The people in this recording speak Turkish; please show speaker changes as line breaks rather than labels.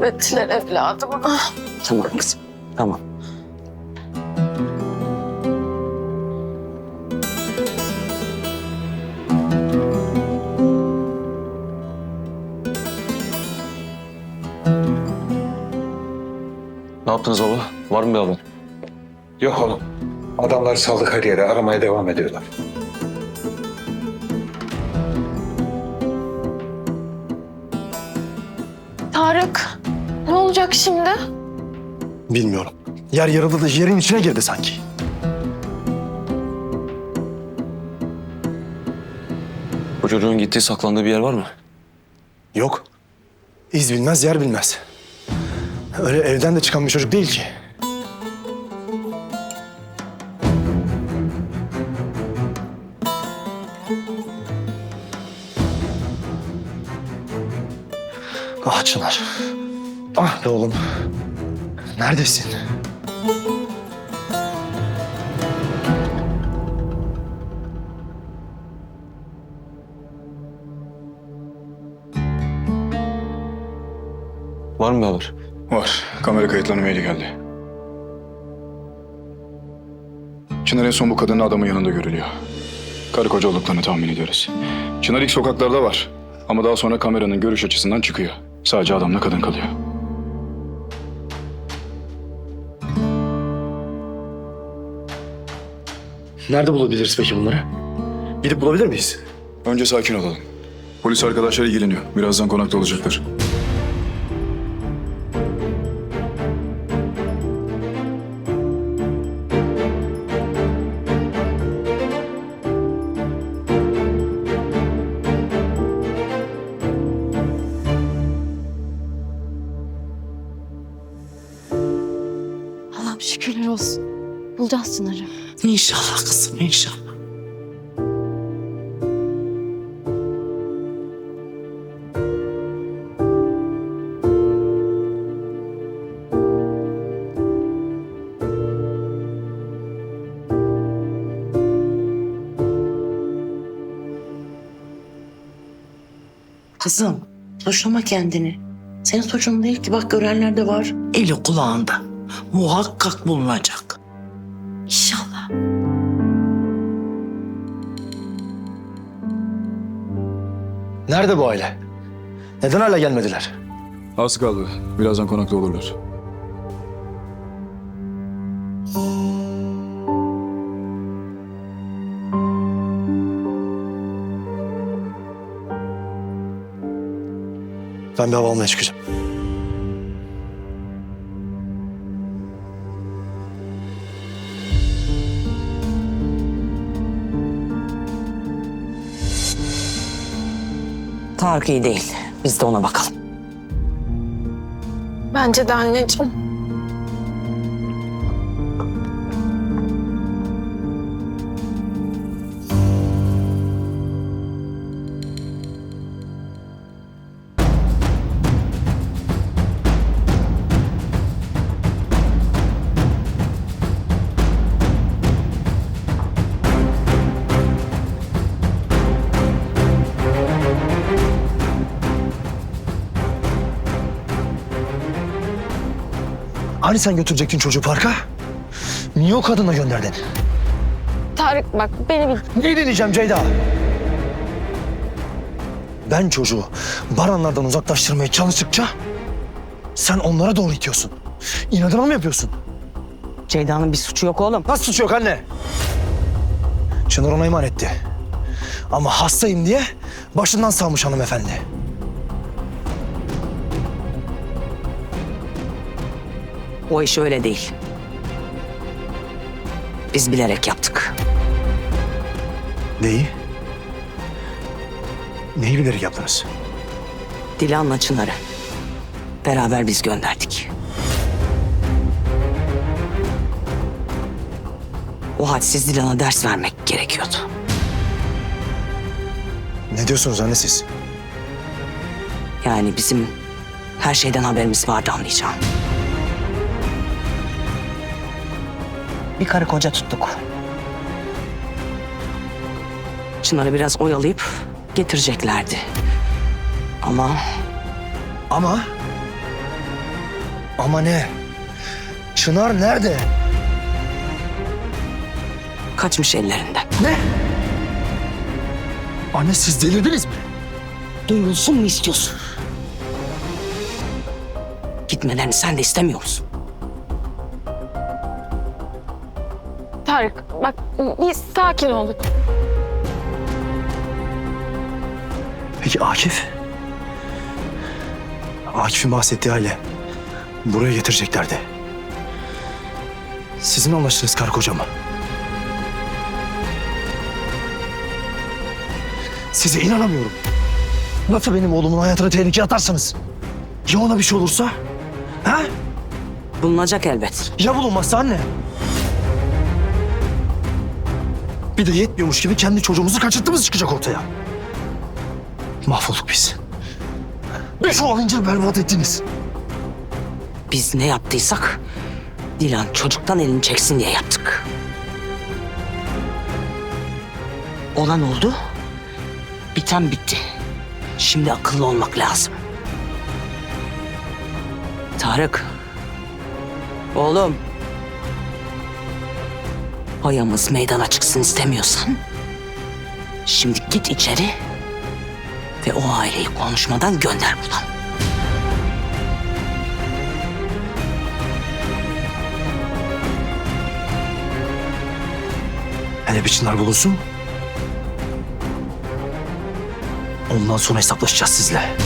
Ettiler evladımı.
Tamam kızım. Tamam.
Ne yaptınız baba? Var mı bir haber?
Yok oğlum. Adamlar saldık her yere aramaya devam ediyorlar.
Tarık, olacak şimdi?
Bilmiyorum. Yer yarıldı da yerin içine girdi sanki.
Bu çocuğun gittiği saklandığı bir yer var mı?
Yok. İz bilmez, yer bilmez. Öyle evden de çıkan bir çocuk değil ki. Ah Çınar. Ah be oğlum. Neredesin?
Var mı bir haber?
Var. Kamera kayıtlarına maili geldi. Çınar en son bu kadının adamın yanında görülüyor. Karı koca olduklarını tahmin ediyoruz. Çınar ilk sokaklarda var. Ama daha sonra kameranın görüş açısından çıkıyor. Sadece adamla kadın kalıyor.
Nerede bulabiliriz peki bunları? Gidip bulabilir miyiz?
Önce sakin olalım. Polis arkadaşlar ilgileniyor. Birazdan konakta olacaklar.
Allah'ım şükürler olsun. Bulacağız Çınar'ı.
İnşallah kızım inşallah. Kızım, suçlama kendini. Senin suçun değil ki bak görenler de var.
eli kulağında. Muhakkak bulunacak.
Nerede bu aile? Neden hala gelmediler?
Az kaldı. Birazdan konakta olurlar.
Ben bir hava almaya çıkacağım.
Tarık iyi değil. Biz de ona bakalım.
Bence de anneciğim.
Hani sen götürecektin çocuğu parka? Niye o kadına gönderdin?
Tarık bak beni bir...
Ne dinleyeceğim Ceyda? Ben çocuğu Baranlardan uzaklaştırmaya çalıştıkça sen onlara doğru itiyorsun. İnadına mı yapıyorsun?
Ceyda'nın bir suçu yok oğlum.
Nasıl suç yok anne? Çınar ona iman etti. Ama hastayım diye başından savmış hanımefendi.
O iş öyle değil. Biz bilerek yaptık.
Neyi? Neyi bilerek yaptınız?
Dilan'la Çınar'ı. Beraber biz gönderdik. O hadsiz Dilan'a ders vermek gerekiyordu.
Ne diyorsunuz anne siz?
Yani bizim her şeyden haberimiz vardı anlayacağım. Bir karı koca tuttuk. Çınar'ı biraz oyalayıp getireceklerdi. Ama
Ama Ama ne? Çınar nerede?
Kaçmış ellerinden.
Ne? Anne siz delirdiniz mi?
Duyulsun mu istiyorsun? Gitmelerini sen de istemiyor
Tarık bak bir sakin olun.
Peki Akif? Akif'in bahsettiği aile buraya getireceklerdi. Sizin anlaştınız karı koca mı? Size inanamıyorum. Nasıl benim oğlumun hayatını tehlikeye atarsınız? Ya ona bir şey olursa? Ha?
Bulunacak elbet.
Ya bulunmazsa anne? Bir de yetmiyormuş gibi kendi çocuğumuzu kaçırttığımız çıkacak ortaya. Mahvolduk biz. Bir çuval berbat ettiniz.
Biz ne yaptıysak Dilan çocuktan elini çeksin diye yaptık. Olan oldu. Biten bitti. Şimdi akıllı olmak lazım. Tarık. Oğlum. Ayağımız meydana çıksın istemiyorsan. Şimdi git içeri ve o aileyi konuşmadan gönder buradan.
Hele bir çınar bulunsun. Ondan sonra hesaplaşacağız sizle.